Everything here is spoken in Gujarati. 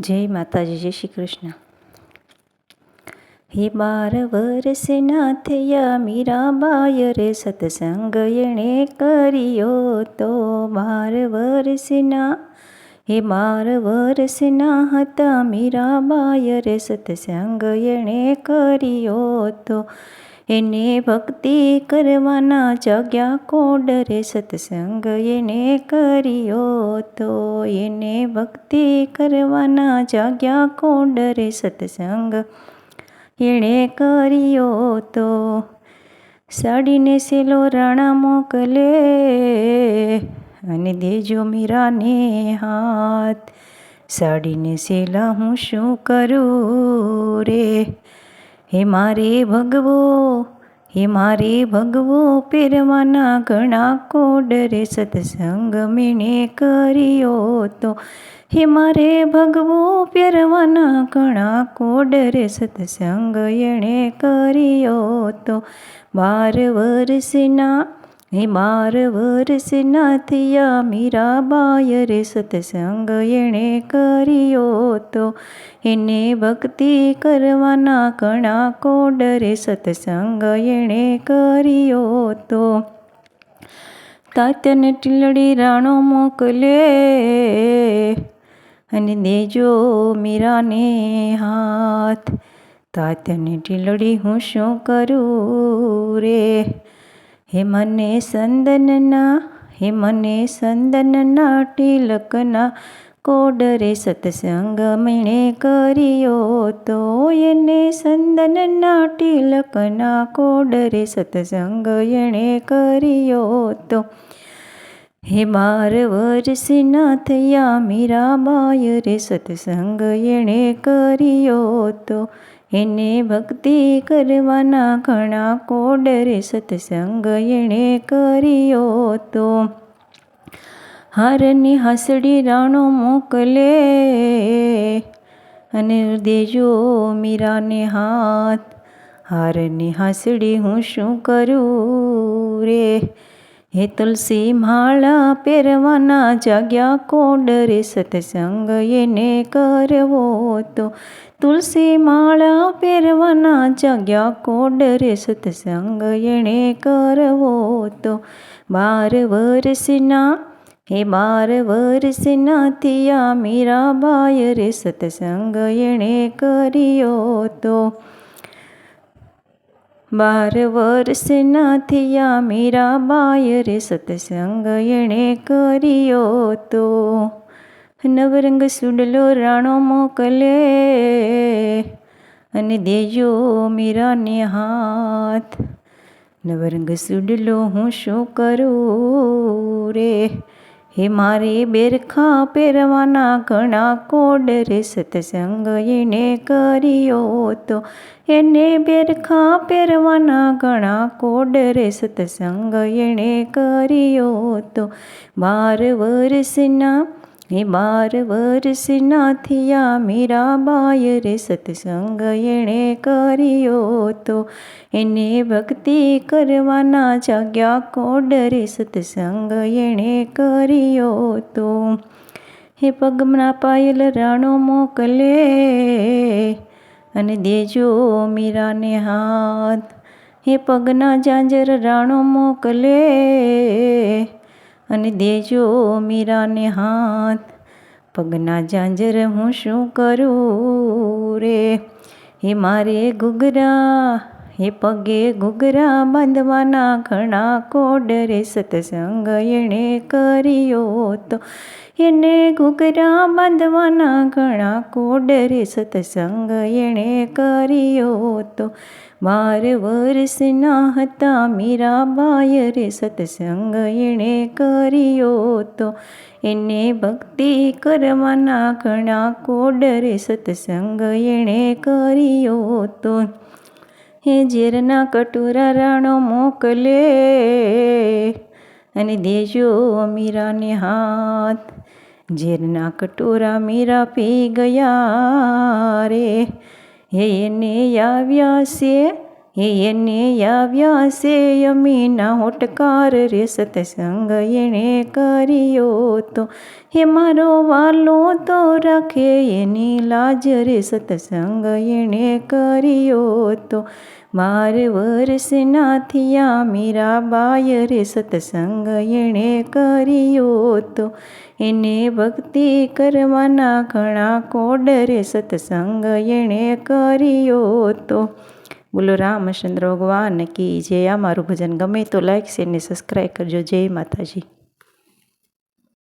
જય માતાજી, જય શ્રી કૃષ્ણ. હે બાર વર્ષના થયા મીરાબાઈ રે સત્સંગ એણે કર્યો તો બાર વર્ષના હે બાર વર્ષના હતા મીરાબાઈ રે સત્સંગ એણે કર્યો તો એને ભક્તિ કરવાના જગ્યા કોડરે સત્સંગ એને કર્યો તો એને ભક્તિ કરવાના જગ્યા કોડરે સત્સંગ એણે કર્યો તો સાડીને સેલો રાણા મોકલે અને દેજો મીરાને હાથ. સાડીને સેલા હું શું કરું રે? હે મારે ભગવો, હે મારે ભગવો પહેરવાના ઘણા કોડરે સત્સંગ મેને કર્યો તો. હે મારે ભગવો પહેરવાના ઘણા કોડરે સત્સંગ એણે કર્યો તો. બાર વર્ષના હે બાર વર્ષના થયા મીરાબાઈ રે સત્સંગ એણે કર્યો તો. એને ભક્તિ કરવાના ઘણા કોડ રે સત્સંગ એણે કર્યો તો. તાત્યાને ટીલડી રાણો મોકલે અને દેજો મીરાને હાથ. તાત્યાને ટીલડી હું શું કરું રે? હે મને સંદનના, હે મને સંદનના ટીલકના કોડરે સત્સંગ મેણે કર્યો તો એને સંદનના ટીલકના કોડરે સત્સંગ એણે કર્યો તો. હે બાર વર્ષના થયા મીરાબાય રે સત્સંગ એણે કર્યો તો. એને ભક્તિ કરવાના ઘણા કોડરે સત્સંગ એણે કર્યો તો. હારની હસડી રાણો મોકલે અને દેજો મીરાને હાથ. હારની હસડી હું શું કરું રે? હે તુલસી માળા પહેરવાના જાગ્યા કોડરે સત્સંગ એને કરવો તો. તુલસી માળા પહેરવાના જાગ્યા કોડરે સત્સંગ એણે કરવો તો. બાર વર્ષના, હે બાર વર્ષના થયા મીરાબાઈ રે સત્સંગ એણે કર્યો તો. બાર વર્ષના થયા મીરાબાઈ રે સત્સંગ એણે કર્યો તો નવરંગ સુડલો રાણો મોકલે અને દેજો મીરાને હાથ. નવરંગ સુડલો હું શું કરું રે? હે મારે બેરખા પહેરવાના ઘણા કોડ રે સત્સંગ એને કર્યો તો. એને બેરખા પહેરવાના ઘણા કોડ રે સત્સંગ એણે કર્યો તો. બાર વર્ષના હે બાર વર્ષના થયા મીરાબાઈ રે સત્સંગ એણે કર્યો તો. એને ભક્તિ કરવાના જાગ્યા કોડ રે સત્સંગ એણે કર્યો તો. હે પગમના પાયલ રાણો મોકલે અને દેજો મીરાને હાથ. હે પગના જાંજર રાણો મોકલે અને દેજો મીરાને હાથ. પગના ઝાંઝર હું શું કરું રે? હે મારે ઘૂઘરા હે પગે ઘૂઘરા બાંધવાના ઘણા કોડ રે સત્સંગ એણે કર્યો તો. એને ઘૂઘરા બાંધવાના ઘણા કોડ રે સત્સંગ એણે કર્યો તો. બાર વર્ષના હતા મીરાબાઈ રે સત્સંગ એણે કર્યો તો. એને ભક્તિ કરવાના ઘણા કોડ રે સત્સંગ એણે કર્યો તો. હે ઝેરના કટોરા રાણો મોકલે અને દેજો મીરાને હાથ. ઝેરના કટોરા મીરા પી ગયા રે. હે એને આવ્યા છે હે એને આવ્યા છે યમીના હોટકાર રે સતસંગ એણે કર્યો તો. હે મારો વાલો તો રાખે એની લાજ રે સતસંગ એણે કર્યો તો. બાર વર્ષના થયા મીરાબાઈ રે સતસંગ એણે કર્યો તો. એને ભક્તિ કરવાના ઘણા કોડ રે સતસંગ એણે કર્યો તો. બોલો રામચંદ્ર ભગવાન કી જય. આ મારું ભજન ગમે તો લાઈક શેર સબસ્ક્રાઈબ કરજો. જય માતાજી.